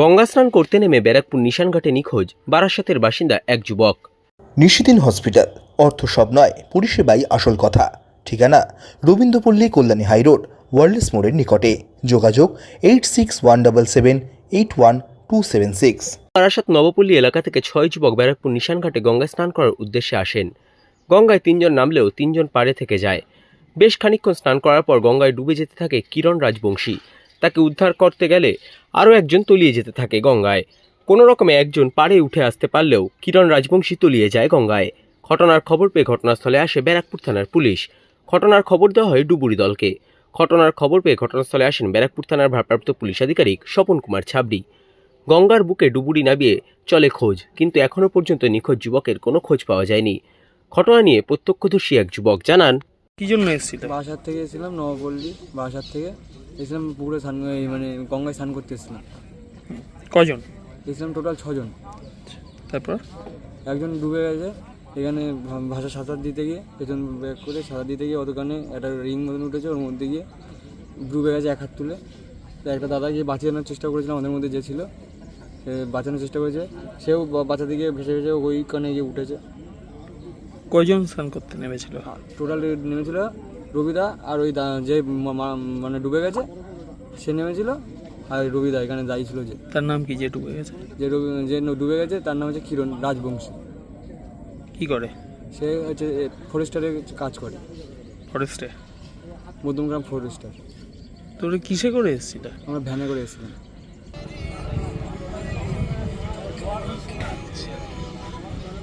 গঙ্গা স্নান করতে নেমে ব্যারাকপুর নিশানঘাটে নিখোঁজ বারাসাতের বাসিন্দা এক যুবক। নিশিদিন হসপিটাল। অর্থ সব নয় পরিষেবাই আসল কথা। ঠিকানা রবীন্দ্রপল্লী কল্যাণী হাইরোড ওয়ার্ল্ডস মোড়ের নিকটে। যোগাযোগ eight six one double seven eight one two seven six. Barasat Nabapally এলাকা থেকে ছয় যুবক ব্যারাকপুর নিশানঘাটে গঙ্গা স্নান করার উদ্দেশ্যে আসেন। গঙ্গায় তিনজন নামলেও তিনজন পাড়ে থেকে যায়। বেশ খানিকক্ষণ স্নান করার পর গঙ্গায় ডুবে যেতে থাকে কিরণ রাজবংশী। তাকে উদ্ধার করতে গেলে আরও একজন তলিয়ে যেতে থাকে গঙ্গায়। কোনো রকমে একজন পাড়ে উঠে আসতে পারলেও কিরণ রাজবংশী তলিয়ে যায় গঙ্গায়। ঘটনার খবর পেয়ে ঘটনাস্থলে আসে ব্যারাকপুর থানার পুলিশ। ঘটনার খবর দেওয়া হয় ডুবুরি দলকে। ঘটনার খবর পেয়ে ঘটনাস্থলে আসেন ব্যারাকপুর থানার ভারপ্রাপ্ত পুলিশ আধিকারিক স্বপন কুমার ছাবড়ি। গঙ্গার বুকে ডুবুরি নামিয়ে চলে খোঁজ, কিন্তু এখনও পর্যন্ত নিখোঁজ যুবকের কোনো খোঁজ পাওয়া যায়নি। ঘটনা নিয়ে প্রত্যক্ষদর্শী এক যুবক জানান কি জন্য এসেছিল? বাসার থেকে এসেছিলাম নবপল্লী বাসার থেকে। এসেছিলাম পুকুরে স্নান মানে গঙ্গায় স্নান করতে এসেছিলাম। কজন? এসেছিলাম টোটাল ছজন। তারপর? একজন ডুবে গেছে এখানে ভাষা সাঁতার দিতে গিয়ে পেছন ব্যাক করে সাঁতার দিতে গিয়ে অতখানে একটা রিং মতন উঠেছে ওর মধ্যে গিয়ে ডুবে গেছে এক হাত তুলে। তো একটা দাদা গিয়ে বাঁচানোর চেষ্টা করেছিলাম ওদের মধ্যে যে ছিল বাঁচানোর চেষ্টা করেছে। সেও বাঁচাতে গিয়ে ভেসে ভেসে ওই কানে গিয়ে উঠেছে। কয়জন স্নান করতে নেমেছিল? টোটাল নেমেছিল রবিদা আর ওই দা- যে মানে ডুবে গেছে সে নেমেছিল আর রবিদা এখানে দায়ী ছিল যে। তার নাম কি যে ডুবে গেছে? যে রবি যে ডুবে গেছে তার নাম হচ্ছে কিরণ রাজবংশী। কি করে? সে হচ্ছে ফরেস্টারে কাজ করে। ফরেস্টে মধ্যমগ্রাম ফরেস্টার তোর কিসে করে এসেছিল? আমরা ভ্যানে করে এসেছিলাম।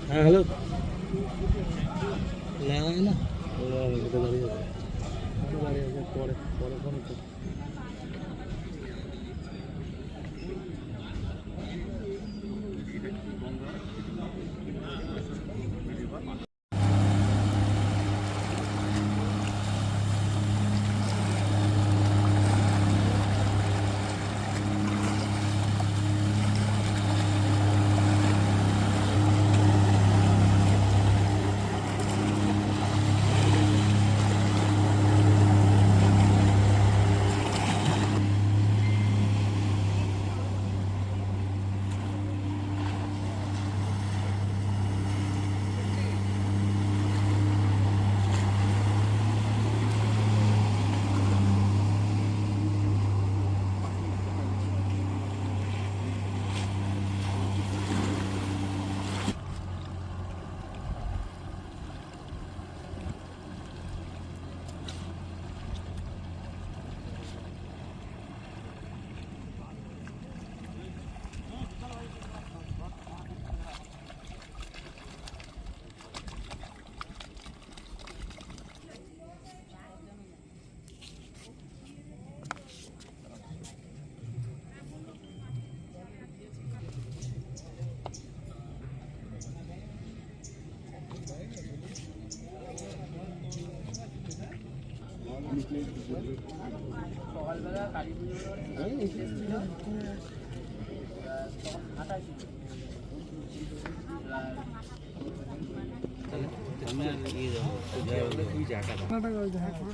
হ্যাঁ হ্যালো না না। দাঁড়িয়ে যাবে দাঁড়িয়ে যাবে পরে পরে ফোন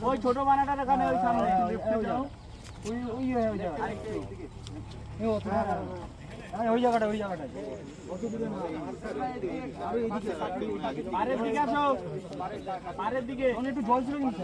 ওই ছোট বানাটার এখানে, ওই সামনে, ওই ওই ওই জায়গা ওই জায়গাটা ওই জায়গাটা। পারের দিকে আসো। পারের দিকে একটু জল ছিল কিন্তু।